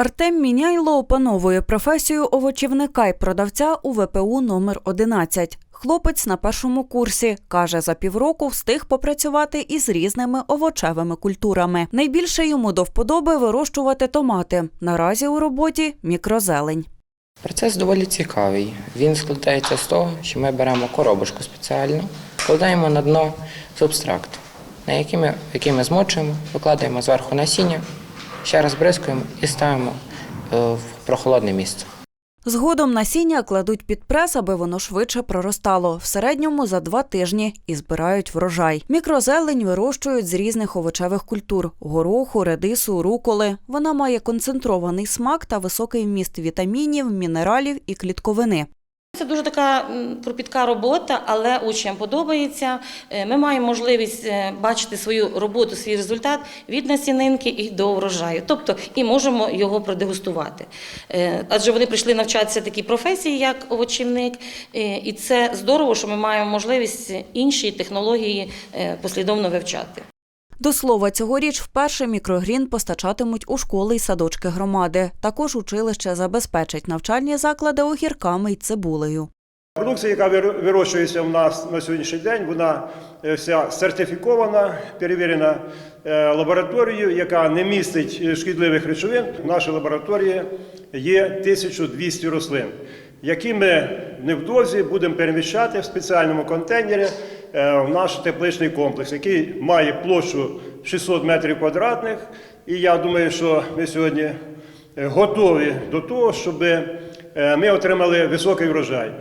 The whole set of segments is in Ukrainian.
Артем Міняйло опановує професію овочівника й продавця у ВПУ номер 11. Хлопець на першому курсі каже, за півроку встиг попрацювати із різними овочевими культурами. Найбільше йому до вподоби вирощувати томати. Наразі у роботі мікрозелень. Процес доволі цікавий. Він складається з того, що ми беремо коробочку спеціальну, складаємо на дно субстракт, на який ми, який ми змочуємо, викладаємо зверху насіння, ще раз бризкуємо і ставимо е, в прохолодне місце. Згодом насіння кладуть під прес, аби воно швидше проростало. В середньому за два тижні і збирають врожай. Мікрозелень вирощують з різних овочевих культур: гороху, редису, руколи. Вона має концентрований смак та високий вміст вітамінів, мінералів і клітковини. Це дуже така кропітка робота, але учням подобається. Е, Ми маємо можливість е, бачити свою роботу, свій результат від насінинки і до врожаю. Тобто і можемо його продегустувати. Е, Адже вони прийшли навчатися такій професії, як овочівник, і це здорово, що ми маємо можливість інші технології послідовно вивчати. До слова, цьогоріч вперше мікрогрін постачатимуть у школи й садочки громади. Також училище забезпечить навчальні заклади огірками й цибулею. Продукція, яка вирощується в нас на сьогоднішній день, вона е, вся сертифікована, перевірена е, лабораторією, яка не містить е, шкідливих речовин. В нашій лабораторії є 1200 рослин, які ми невдовзі будемо переміщати в спеціальному контейнері в наш тепличний комплекс, який має площу 600 метрів квадратних. І я думаю, що ми сьогодні е, готові до того, щоб е, ми отримали високий врожай.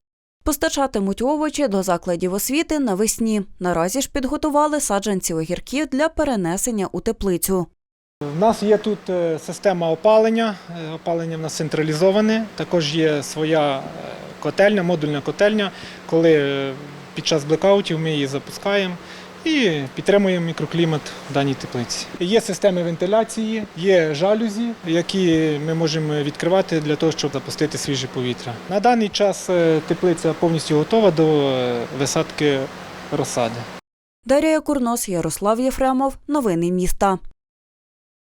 Постачатимуть овочі до закладів освіти навесні. Наразі ж підготували саджанці огірків для перенесення у теплицю. У нас є тут е, система опалення. Е, Опалення в нас централізоване. Також є своя е, котельня, модульна котельня. Коли е, під час блекаутів ми її запускаємо і підтримуємо мікроклімат в даній теплиці. Є системи вентиляції, є жалюзі, які ми можемо відкривати для того, щоб запустити свіже повітря. На даний час е, теплиця повністю готова до е, висадки розсади. Дарія Курнос, Ярослав Єфремов. Новини міста.